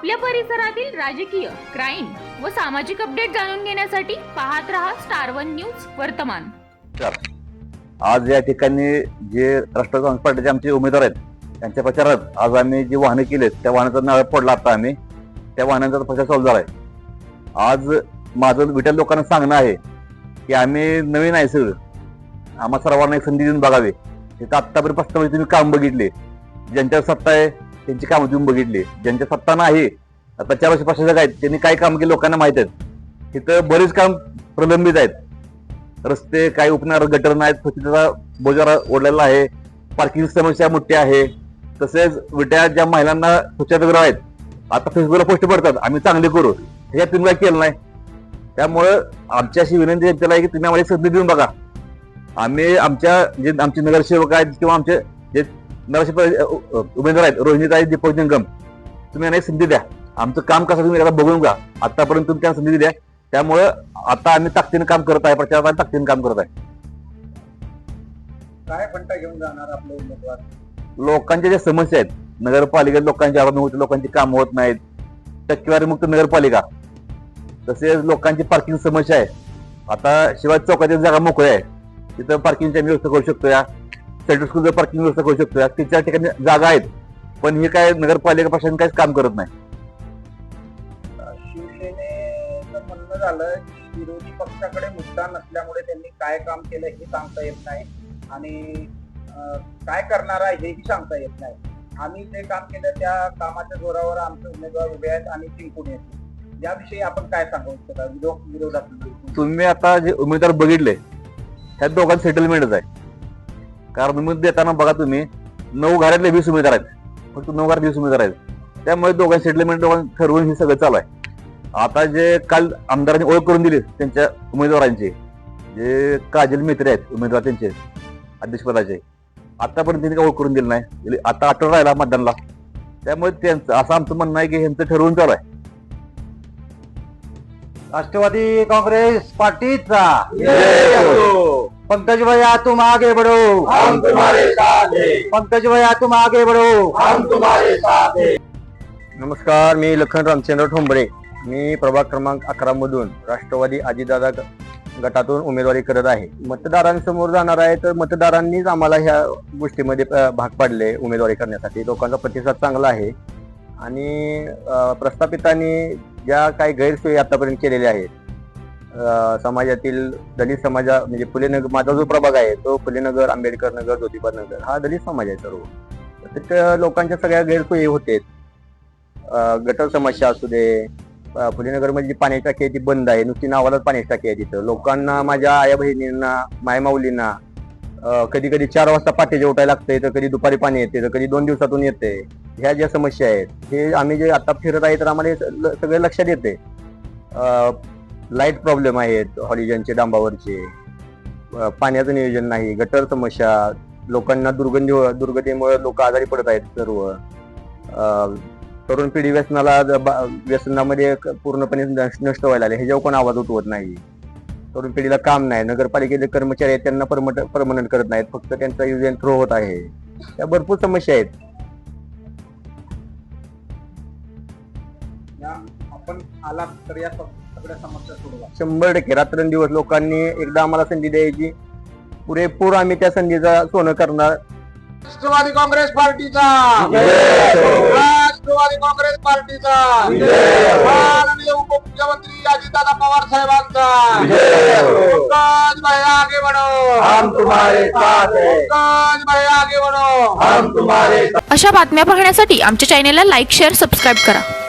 आपल्या परिसरातील राजकीय क्राईम व सामाजिक अपडेट जाणून घेण्यासाठी पाहत रहा स्टार वन न्यूज वर्तमान. आज या ठिकाणी जे राष्ट्रवादी काँग्रेस पार्टीचे आमचे उमेदवार आहेत त्यांच्या प्रचारात आज आम्ही जी वाहनं केली त्या वाहनाचा नाळ पडला आता आम्ही. त्या वाहनांचा प्रचार चालू झाला आहे आज माझं विठ्ठल लोकांना सांगणं आहे की आम्ही नवीन आहे सर आम्हा सर्वांना एक संधी देऊन बघावे. तिथं आत्तापर्यंत प्रस्तावाची तुम्ही काम बघितले. ज्यांच्यावर सत्ता आहे त्यांची कामं तुम्ही बघितली. ज्यांच्या सत्ता नाही आता चार वर्ष पाचशे आहेत त्यांनी काय काम केले लोकांना माहीत आहेत. तिथं बरेच काम प्रलंबित आहेत. रस्ते काही उपणार गटर नाहीत स्वच्छतेचा बोजारा ओढलेला आहे. पार्किंग समस्या मोठी आहे. तसेच विट्या ज्या महिलांना स्वच्छतागृह आहेत आता फेसबुकला पोस्ट पडतात. आम्ही चांगले करू. ह्याच्यात तुम्ही काय केलं नाही? त्यामुळं आमच्या अशी विनंती जनतेला आहे की तुम्ही आम्हाला संधी देऊन बघा. आम्ही आमच्या जे आमचे नगरसेवक आहेत किंवा आमचे जे नगरसेवक उमेदवार आहेत. रोहिणीताई दीपक जंगम. तुम्ही यांना एक संधी द्या. आमचं काम कसं तुम्ही एकदा बघून घ्या. आतापर्यंत तुम्ही त्यांना संधी द्या त्यामुळं आता आम्ही ताकदीने काम करत आहे. प्रचारात आम्ही ताकदीने काम करत आहे. काय फंटा घेऊन जाणार आपले उमेदवार? लोकांच्या ज्या समस्या आहेत नगरपालिकेत लोकांची आवड होती लोकांची काम होत नाहीत. टक्केवारी मुक्त नगरपालिका. तसेच लोकांची पार्किंग समस्या आहे. आता शिवाय चौकातील जागा मोकळ्या आहे तिथं पार्किंगची आम्ही व्यवस्था करू शकतो या. सेंट्रल स्कूलचं पार्किंग व्यवस्था करू शकतो या तिच्या ठिकाणी जागा आहेत पण हे काय नगरपालिका प्रशासन काहीच काम करत नाही. शिवसेनेचं म्हणणं झालं की विरोधी पक्षाकडे मुद्दा नसल्यामुळे त्यांनी काय काम केलं हे सांगता येत नाही. आणि काय करणार आहे हेही सांगता येत नाही. आम्ही जे काम केलं त्या कामाच्या जोरावर आमचे उमेदवार उभे आहेत आणि जिंकून येतील. याविषयी आपण काय सांगू इच्छिता विरो- विरोधात तुम्ही आता जे उमेदवार बघितले त्या दोघांचं सेटलमेंटच आहे. कारण उमेद देताना बघा तुम्ही नऊ घरातले वीस उमेदवार आहेत. फक्त नऊ घरात वीस उमेदवार आहेत. त्यामुळे दोघांचे सेटलमेंट दोघांनी ठरवून हे सगळं चालू आहे. आता जे काल आमदारांनी ओळख करून दिली त्यांच्या उमेदवारांची जे काजल मित्रे आहेत उमेदवार त्यांचे अध्यक्षपदाचे. आतापर्यंत त्यांनी काही ओळख करून दिली नाही. आता आठवडा राहिला मतदानला. त्यामुळे त्यांचं असं आमचं म्हणणं आहे की ह्यांचं ठरवून चालू आहे. राष्ट्रवादी काँग्रेस पार्टीचा. पंकज भैया तुम आगे बढ़ो। हम तुम्हारे साथ हैं। पंकज भैया तुम आगे बढ़ो। हम तुम्हारे साथ हैं। नमस्कार मी लखन रामचंद्र ठोंबरे. मी प्रभाग क्रमांक अकरा मधून राष्ट्रवादी अजितदादा गटातून उमेदवारी करत आहे. मतदारांसमोर जाणार आहे तर मतदारांनीच आम्हाला ह्या गोष्टीमध्ये अ, भाग पाडले उमेदवारी करण्यासाठी. लोकांचा प्रतिसाद चांगला आहे. आणि अ, प्रस्थापितांनी ज्या काही गैरसोयी आतापर्यंत केलेल्या आहेत समाजातील दलित समाजा म्हणजे फुलेनगर माझा जो प्रभाग आहे तो फुलेनगर आंबेडकर नगर ज्योतिबा नगर हा दलित समाज आहे सर्व. तर तिथं लोकांच्या सगळ्या गैरसोयी होते गटर समस्या असू दे फुलेनगरमध्ये जी पाण्याची टाकी आहे ती बंद आहे नुसती नावालाच पाण्याची टाकी आहे तिथं. लोकांना माझ्या आया बहिणींना मायमाऊलींना कधी कधी चार वाजता पाठीचे जेवटायला लागतंय तर कधी दुपारी पाणी येते तर कधी दोन दिवसातून येते ह्या ज्या समस्या आहेत हे आम्ही जे आता फिरत आहे तर आम्हाला सगळं लक्षात येते लाइट प्रॉब्लेम आहेत हॉलिजनचे डांबावरचे. पाण्याचं नियोजन नाही गटर समस्या लोकांना दुर्गंधी दुर्गतीमुळे लोक आजारी पडत आहेत सर्व. तरुण पिढी व्यसनाला बा- व्यसनामध्ये पूर्णपणे नष्ट व्हायला लागले ह्याच्यावर कोण आवाज उठवत नाही. तरुण पिढीला काम नाही नगरपालिकेचे कर्मचारी आहेत त्यांना परमट परमनंट करत नाहीत फक्त त्यांचा युज अँड थ्रो होत आहे. त्या भरपूर समस्या आहेत. या आपण आलात तर या सग- सगळ्या समस्या सोडवा. शंभर टक्के. रात्रंदिवस लोकांनी एकदा आम्हाला संधी द्यायची. पुरेपूर आम्ही त्या संधीचा सोनं करणार. राष्ट्रवादी काँग्रेस पार्टीचा. राष्ट्रवादी काँग्रेस पार्टीचा. माननीय उपमुख्यमंत्री अजितदादा पवार साहेबांचा. पंकज भाई आगे बढ़ो हम तुम्हारे साथ हैं. पंकज भाई आगे बढ़ो हम तुम्हारे अशा बातम्या पाहण्यासाठी आमच्या चॅनेलला लाईक शेअर सबस्क्राईब करा.